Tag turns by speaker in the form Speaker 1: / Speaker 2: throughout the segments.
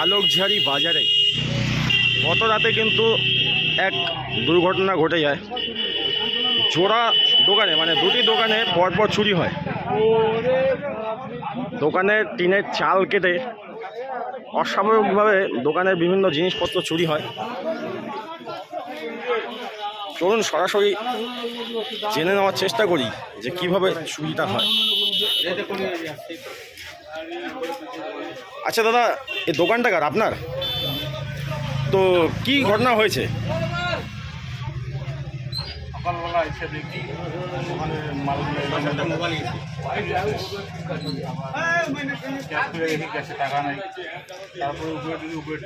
Speaker 1: আলোকঝাড়ি বাজারে। গত রাতে কিন্তু এক দুর্ঘটনা ঘটে যায়। জোড়া দোকানে মানে দুটি দোকানে পরপর চুরি হয়। দোকানের টিনের চাল কেটে অস্বাভাবিকভাবে দোকানের বিভিন্ন জিনিসপত্র চুরি হয়। চলুন সরাসরি জেনে নেওয়ার চেষ্টা করি যে কীভাবে চুরিটা হয়। আচ্ছা দাদা এই দোকানটা কার? আপনার? তো কি ঘটনা হয়েছে?
Speaker 2: সকালবেলা ক্যাশ টাকা তারপরে উপরে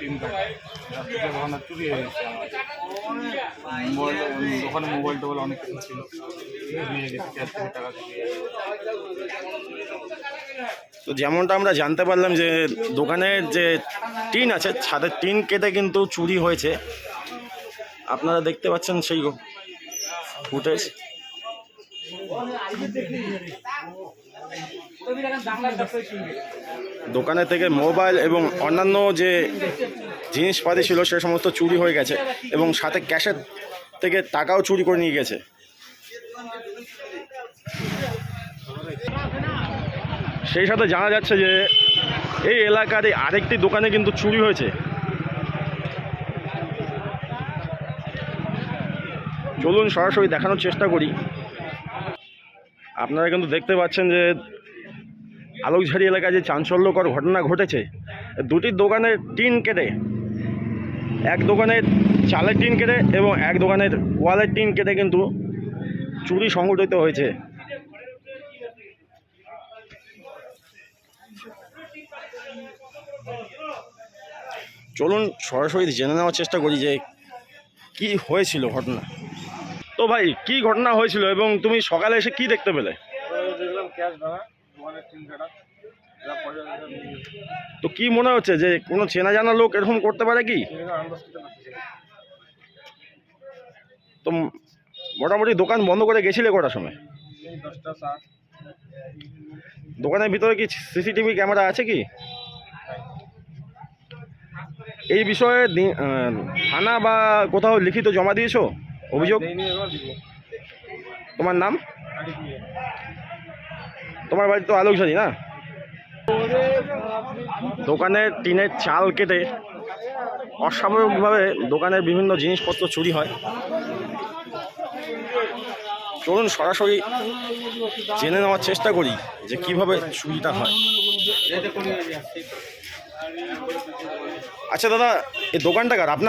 Speaker 2: ওখানে মোবাইল মোবাইল টোবাইল অনেক কিছু ছিল।
Speaker 1: তো যেমনটা আমরা জানতে পারলাম যে দোকানের যে টিন আছে, ছাদের টিন কেটে কিন্তু চুরি হয়েছে। আপনারা দেখতে পাচ্ছেন সেই ফুটেজ। দোকানে থেকে মোবাইল এবং অন্যান্য যে জিনিসপাতি ছিল, সে সমস্ত চুরি হয়ে গেছে এবং সাথে ক্যাশের থেকে টাকাও চুরি করে নিয়ে গেছে। সেই সাথে জানা যাচ্ছে যে এই এলাকার এই আরেকটি দোকানে কিন্তু চুরি হয়েছে। চলুন সরাসরি দেখানোর চেষ্টা করি। আপনারা কিন্তু দেখতে পাচ্ছেন যে আলোকঝাড়ি এলাকায় যে চাঞ্চল্যকর ঘটনা ঘটেছে, দুটি দোকানের টিন কেটে, এক দোকানের চালের টিন কেটে এবং এক দোকানের ওয়ালের টিন কেটে কিন্তু চুরি সংঘটিত হয়েছে। চলুন সরাসরি জেনে নেওয়ার চেষ্টা করি যে কি হয়েছিল ঘটনা। তো ভাই কি ঘটনা হয়েছিল এবং তুমি সকালে এসে কি দেখতে পেলে? তো কি মনে হচ্ছে যে কোনো চেনা জানা লোক এরকম করতে পারে কি? তো মোটামুটি দোকান বন্ধ করে গেছিলে কটার সময়? দোকানের ভিতরে কি সিসিটিভি ক্যামেরা আছে কি? এই বিষয়ে থানা বা কোথাও লিখিত জমা দিয়েছ? অভিযোগ?
Speaker 2: দিব।
Speaker 1: তোমার নাম? তোমার বাড়ি তো আলোকঝাড়ি না? দোকানের টিনের চাল কেটে অস্বাভাবিকভাবে দোকানের বিভিন্ন জিনিসপত্র চুরি হয়। চলুন সরাসরি জেনে নেওয়ার চেষ্টা করি যে কীভাবে চুরিটা হয়। আচ্ছা দাদা, এই দোকানটা কার? আপনার